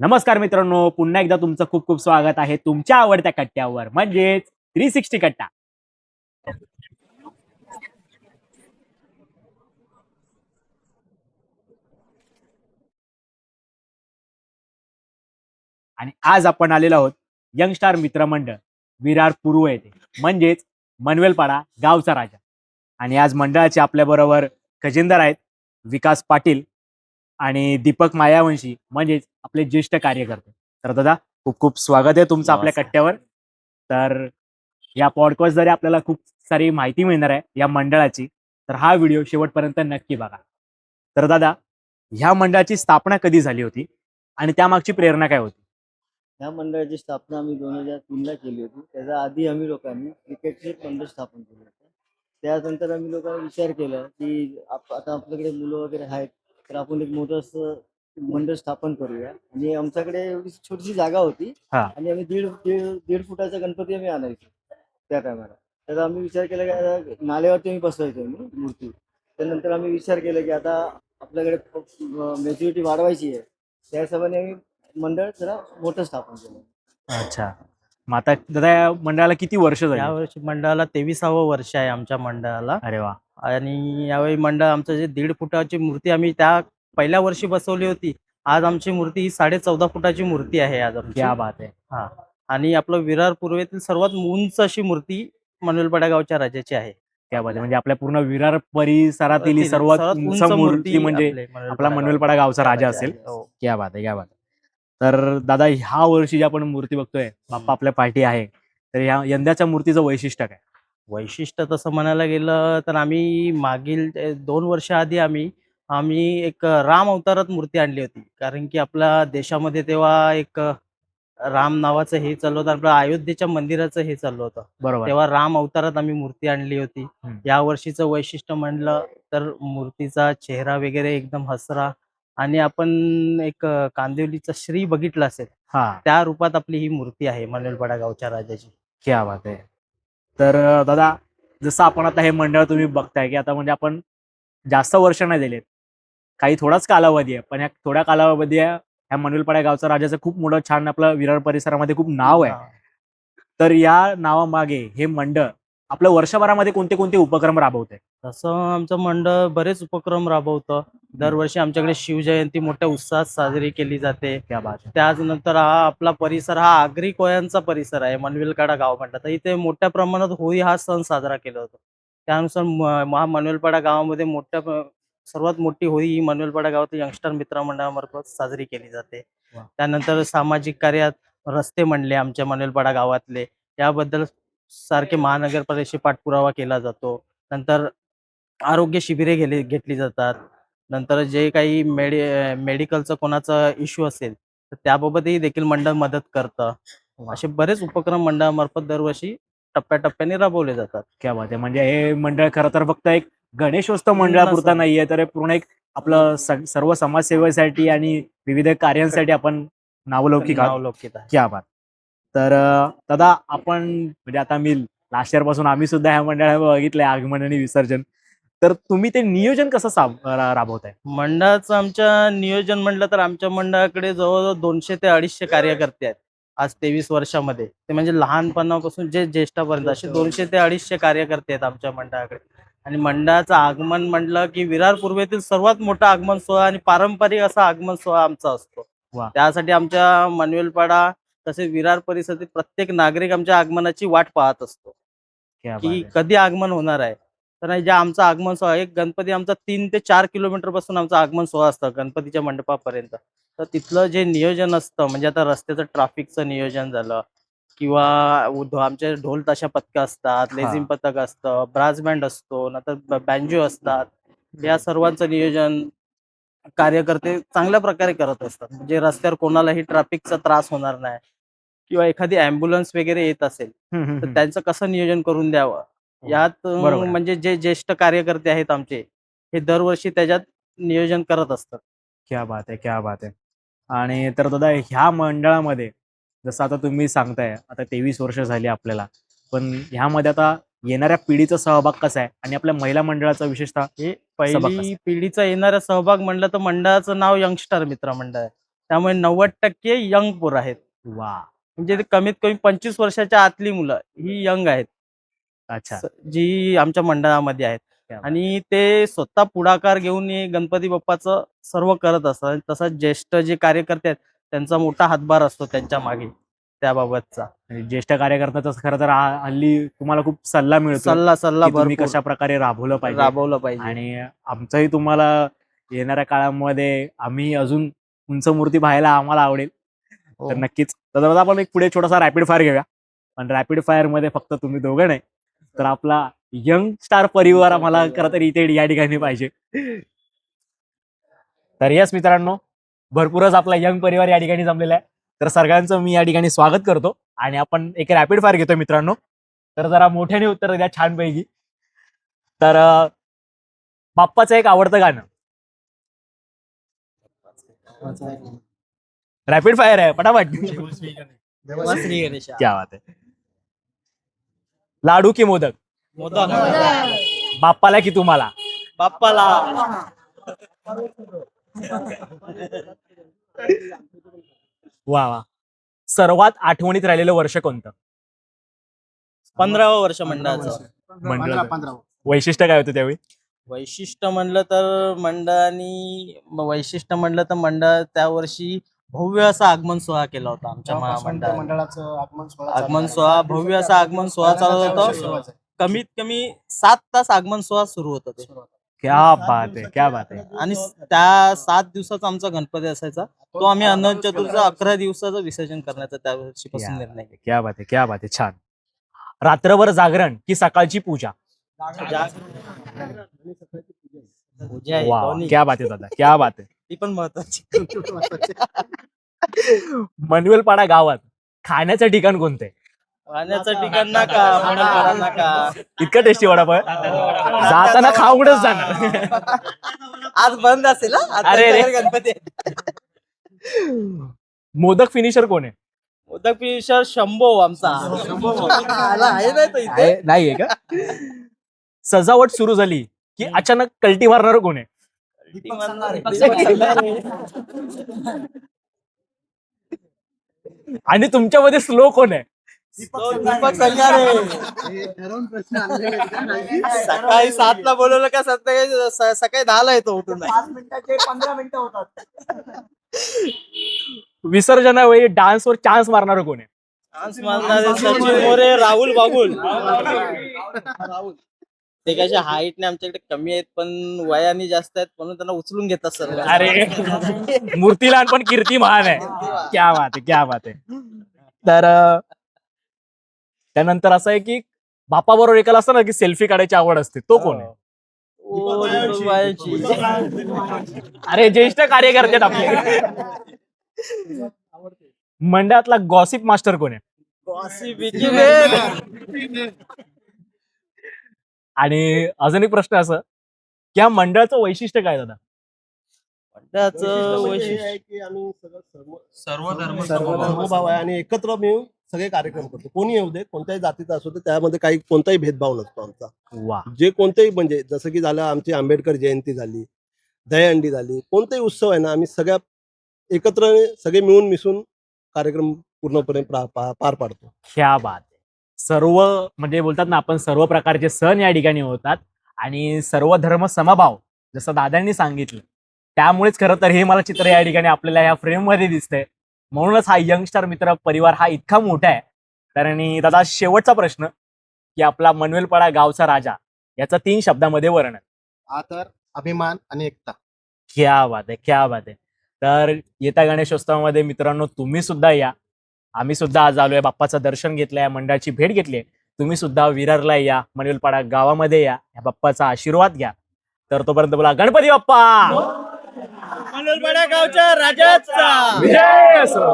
नमस्कार मित्रांनो पुन्हा एकदा तुमचं खूप खूप स्वागत आहे तुमच्या आवडत्या कट्ट्यावर म्हणजेच थ्री सिक्स्टी कट्टा. आणि आज आपण आलेलो आहोत यंगस्टार मित्रमंडळ विरार पूर्व येथे म्हणजेच मनवेलपाडा गावचा राजा. आणि आज मंडळाचे आपल्या बरोबर खजिनदार आहेत विकास पाटील आणि दीपक मायावंशी म्हणजेच आपले ज्येष्ठ कार्यकर्ते. तर दादा खूप खूप स्वागत आहे तुमचं आपल्या. कट्ट्यावर. तर या पॉडकास्टद्वारे आपल्याला खूप सारी माहिती मिळणार आहे या मंडळाची. तर हा व्हिडिओ शेवटपर्यंत नक्की बघा. तर दादा ह्या मंडळाची स्थापना कधी झाली होती? आणि त्यामागची प्रेरणा काय होती? या मंडळाची स्थापना आम्ही दोन हजार तीनला केली होती. त्याच्या आधी आम्ही लोकांनी क्रिकेटचे मंडळ स्थापन केलं होतं. त्यानंतर आम्ही लोकांनी विचार केला की आता आपल्याकडे मुलं वगैरे आहेत. तर आपण एक मोठं असं मंडळ स्थापन करूया. आणि आमच्याकडे एवढी छोटीशी जागा होती. हा. आणि आम्ही दीड दीड दीड फुटाचा गणपती आम्ही आणायचो त्या टायमाला. तर आम्ही विचार केला की आता नाल्यावरती आम्ही बसवायचो आम्ही मूर्ती. त्यानंतर आम्ही विचार केला की आता आपल्याकडे मेच्युरिटी वाढवायची आहे. त्या हिशोबाने आम्ही मंडळ जरा मोठं स्थापन केलं. अच्छा. मग आता दादा या मंडळाला किती वर्ष झाली? यावर्षी मंडळाला तेविसावं वर्ष आहे आमच्या मंडळाला. अरे वा. आणि यावेळी मंडळ आमचं जे दीड फुटाची मूर्ती आम्ही त्या पहिल्या वर्षी बसवली होती. आज आमची मूर्ती ही साडे चौदा फुटाची मूर्ती आहे आज आमची. क्या बात आहे. हा. आणि आपलं विरार पूर्वेतील सर्वात उंच अशी मूर्ती मनोलपाडा गावच्या राजाची आहे. आहे. म्हणजे आपल्या पूर्ण विरार परिसरातील सर्वात उंच मूर्ती म्हणजे आपले मनवेलपाडा गावचा राजा असेल. हो. क्या बात आहे क्या बात आहे. तर दादा ह्या वर्षी जी आपण मूर्ती बघतोय बाप्पा आपल्या पाठी आहे. तर या यंदाच्या मूर्तीचं वैशिष्ट्य काय? वैशिष्ट्य तसं म्हणायला गेलं तर आम्ही मागील दोन वर्ष आधी आम्ही आम्ही एक राम अवतारात मूर्ती आणली होती. कारण की आपल्या देशामध्ये तेव्हा एक राम नावाचं हे चाललं होतं आपलं अयोध्येच्या मंदिराचं हे चाललं होतं. बरोबर. तेव्हा राम अवतारात आम्ही मूर्ती आणली होती. या वर्षीचं वैशिष्ट्य म्हणलं तर मूर्तीचा चेहरा वगैरे एकदम हसरा आणि आपण एक कांदिवलीचा श्री बघितला असेल हा. त्या रूपात आपली ही मूर्ती आहे मनोलपाडा गावच्या राजाची. क्या बात आहे. तर दादा जसं आपण आता हे मंडळ तुम्ही बघताय की आता म्हणजे आपण जास्त वर्ष नाही दिलेत. काही थोडाच कालावधी आहे पण ह्या थोड्या कालावधी आहे ह्या मनवेलपाड्या गावचा राजाचं खूप मोठं छान आपलं विरार परिसरामध्ये खूप नाव आहे. तर या नावामागे हे मंडळ आपलं वर्षभरामध्ये कोणते कोणते उपक्रम राबवत? तसं आमचं मंडळ बरेच उपक्रम राबवतं. दरवर्षी आमच्याकडे शिवजयंती मोठ्या उत्साहात साजरी केली जाते. त्याचनंतर हा आपला परिसर हा आगरी कोयांचा परिसर आहे मनवेलपाडा गाव म्हणतात. तर इथे मोठ्या प्रमाणात होळी हा सण साजरा केला जातो. त्यानुसार महा मनवेलपाडा गावामध्ये मोठ्या सर्वात मोठी होळी ही मनवेलपाडा गावातील यंगस्टर मित्र मंडळामार्फत साजरी केली जाते. त्यानंतर सामाजिक कार्यात रस्ते म्हणले आमच्या मनवेलपाडा गावातले. याबद्दल सारखे महानगरपालिकेशी पाठपुरावा केला जातो. नंतर आरोग्य शिबिरे गेले घेतली जातात. नंतर जे काही मेडि मेडिकलचं कोणाचा इश्यू असेल तर त्याबाबतही देखील मंडळ मदत करतं. असे बरेच उपक्रम मंडळामार्फत दरवर्षी टप्प्याटप्प्याने राबवले जातात. क्या बात आहे. म्हणजे हे मंडळ खरं तर फक्त एक गणेशोत्सव मंडळापुरता. नाहीये तर हे पूर्ण एक आपलं सर्व समाजसेवेसाठी आणि विविध कार्यांसाठी आपण नावलौकिक नावलौकिक आहे. क्या बात! तर दादा आपण म्हणजे आता मी लास्ट इयरपासून आम्ही सुद्धा ह्या मंडळात बघितलंय आगमन आणि विसर्जन. तर तुम्ही ते नियोजन कसं राबवताय? मंडळाचं आमच्या नियोजन म्हणलं तर आमच्या मंडळाकडे जवळजवळ दोनशे ते अडीचशे कार्यकर्ते आहेत आज तेवीस वर्षामध्ये. ते म्हणजे लहानपणापासून जे ज्येष्ठापर्यंत असे दोनशे ते अडीचशे कार्यकर्ते आहेत आमच्या मंडळाकडे. आणि मंडळाचं आगमन म्हटलं की विरार पूर्वेतील सर्वात मोठा आगमन सोहळा आणि पारंपरिक असा आगमन सोहळा आमचा असतो. त्यासाठी आमच्या मनवेलपाडा तसेच विरार परिसरातील प्रत्येक नागरिक आमच्या आगमनाची वाट पाहत असतो. की. कधी आगमन होणार आहे? तर जे आमचा आगमन सोहळा एक गणपती आमचा तीन ते चार किलोमीटरपासून आमचं आगमन सोहळा असतं गणपतीच्या मंडपापर्यंत. तर तिथलं जे नियोजन असतं म्हणजे आता रस्त्याचं ट्रॅफिकचं नियोजन झालं किंवा आमचे ढोल ताशा पथक असतात लेझिम पथक असतं ब्रास बँड असतो नंतर बँजो असतात. या सर्वांचं नियोजन कार्यकर्ते चांगल्या प्रकारे करत असतात. म्हणजे रस्त्यावर कोणालाही ट्रॅफिकचा त्रास होणार नाही. किंवा एखादी अँब्युलन्स वगैरे येत असेल तर. त्यांचं कसं नियोजन करून द्यावं? यात बरोबर आहे. म्हणजे जे ज्येष्ठ कार्यकर्ते आहेत आमचे हे दरवर्षी त्याच्यात नियोजन करत असतात. क्या बात आहे क्या बात आहे. आणि तर दादा ह्या मंडळामध्ये जसं आता तुम्ही सांगताय आता तेवीस वर्ष झाली आपल्याला पण ह्यामध्ये आता येणाऱ्या पिढीचा सहभाग कसा आहे? आणि आपल्या महिला मंडळाचा विशेषतः हे पहिली पिढीचा येणारा सहभाग म्हणलं तर मंडळाचं नाव यंगस्टर मित्र मंडळ आहे. त्यामुळे नव्वद टक्के यंग पोर आहेत. वा म्हणजे ते कमीत कमी पंचवीस वर्षाच्या आतली मुलं ही यंग आहेत. अच्छा. जी आमच्या मंडळामध्ये आहेत. आणि ते स्वतः पुढाकार घेऊन हे गणपती बाप्पाचं सर्व करत असतात. तसंच ज्येष्ठ जे कार्यकर्ते आहेत त्यांचा मोठा हातभार असतो त्यांच्या मागे त्याबाबतचा. ज्येष्ठ कार्यकर्त्याचा खरं तर हा- हल्ली तुम्हाला खूप सल्ला मिळतो सल्ला सल्ला भरपूर. कशा प्रकारे राबवलं पाहिजे. राबवलं पाहिजे. आणि आमचंही तुम्हाला येणाऱ्या काळामध्ये आम्ही अजून उंच मूर्ती पाहायला आम्हाला आवडेल. हो. तर नक्कीच तर दादा आपण एक पुढे छोटासा रॅपिड फायर घेऊया. पण रॅपिड फायरमध्ये फक्त तुम्ही दोघं नाही तर आपला यंग स्टार परिवार आम्हाला खरं तर इथे या ठिकाणी पाहिजे. तर यस मित्रांनो भरपूरच आपला यंग परिवार या ठिकाणी जमलेला आहे. तर सगळ्यांचं मी या ठिकाणी स्वागत करतो आणि आपण एक रॅपिड फायर घेतो मित्रांनो. तर जरा मोठ्याने उत्तर द्या छानपैकी. तर बाप्पाचं एक आवडतं गाणं. रॅपिड फायर आहे पटापट. क्या बात आहे. लाडू की मोदक? बाप्पाला की तुम्हाला? बाप्पाला. वा वा. सर्वात आठवणीत राहिलेलं वर्ष कोणतं? पंधरावं वर्ष मंडळाचं. मंडळ वैशिष्ट्य काय होतं त्यावेळी? वैशिष्ट्य म्हणलं तर मंडळाने वैशिष्ट्य म्हणलं तर मंडळ त्या वर्षी भव्य असा आगमन सोहळा केला होता आमच्या महामंडळाने. मंडळाचं आगमन सोहळा आगमन. भव्य असा आगमन सोहळा चालत होता. कमीत कमी सात तास आगमन सोहळा सुरू होता ते. सुरुवात आहे. क्या बात आहे क्या बात आहे. आणि त्या सात दिवसाचा आमचा गणपती असायचा. तो आम्ही अनंत चतुर्थ अकरा दिवसाचं विसर्जन करण्याचा त्या वर्षीपासून निर्णय घेतला. क्या बात आहे क्या बात आहे. छान. रात्रभर जागरण की सकाळची पूजा. पूजा. क्या बात आहे दादा क्या बात आहे. ती पण महत्वाची. मनवेलपाडा गावात खाण्याचं ठिकाण कोणतं? आहे पाण्याचं ठिकाण नाका. मंडळपाडा नाका. इतकं टेस्टी वडापाव. आहे? जाताना खाऊनच जाणार. आज बंद असेल हा? आज अरे रे. त्यांच्याकडे गणपती. आहे. मोदक फिनिशर कोण आहे? मोदक पिशर शंभो आमचा. आला आहे ना तो इथे? आहे- नाहीये का? सजावट सुरू झाली की अचानक कल्टी मारणार कोण आहे? दीपक. आणि तुमच्यामध्ये स्लो कोण आहे? दीपक सकाळी सातला बोलवलं का सकाळी स- सकाळी दहाला येतो उठून. विसर्जनावेळी डान्सवर चान्स मारणार कोण आहे? डान्स मारणारे सचिन मोरे राहुल बागुल ते कसे हाईटने आमच्याकडे कमी आहेत पण वयाने जास्त आहेत म्हणून त्यांना उचलून घेतात सर अरे मूर्ती लहान पण कीर्ती महान आहे क्या बात आहे क्या बात आहे. तर त्यानंतर असं आहे की बापा बरोबर एकाला असतं ना की सेल्फी काढायची आवड असते. तो कोण आहे. अरे ज्येष्ठ कार्यकर्ते आपले. मंडळातला गॉसिप मास्टर कोण आहे? बेन. आणि अजून एक प्रश्न असं. की या मंडळाचं वैशिष्ट्य काय दादा? मंडळाचं म्हणजे वैशिष्ट्य. आहे की आम्ही सगळं सर्व सर्व धर्म सर्व धर्मभाव आहे आणि एकत्र मिळून सगळे कार्यक्रम करतो. कोणी येऊ दे कोणत्याही जातीचा असू दे त्यामध्ये काही कोणताही भेदभाव नसतो आमचा. वा. जे कोणतेही म्हणजे जसं की झालं आमची आंबेडकर जयंती झाली दहीहंडी झाली कोणताही उत्सव आहे ना आम्ही सगळ्या एकत्र सगळे मिळून मिसळून कार्यक्रम पूर्णपणे प्रा- पाडतो. ह्या बात. सर्व म्हणजे बोलतात ना आपण सर्व प्रकारचे सण या ठिकाणी होतात आणि सर्व धर्म समभाव जसं दादांनी सांगितलं. त्यामुळेच खरं तर हे मला चित्र या ठिकाणी आपल्याला या फ्रेममध्ये दिसतंय. म्हणूनच हा यंगस्टार मित्र परिवार हा इतका मोठा आहे. तर आणि दादा शेवटचा प्रश्न की आपला मनवेलपाडा गावचा राजा याचा तीन शब्दामध्ये वर्णन. आदर अभिमान आणि एकता. क्या बात आहे क्या बात आहे. तर येत्या गणेशोत्सवामध्ये मित्रांनो तुम्ही सुद्धा या. आम्ही सुद्धा आज आलोय बाप्पाचं दर्शन घेतलंय मंडळाची भेट घेतली तुम्ही सुद्धा विरारला या मनवेलपाडा गावामध्ये या या बाप्पाचा आशीर्वाद घ्या. तर तोपर्यंत बोला गणपती बाप्पा! मनोरपाडा गावच्या राजाचा! विजय असो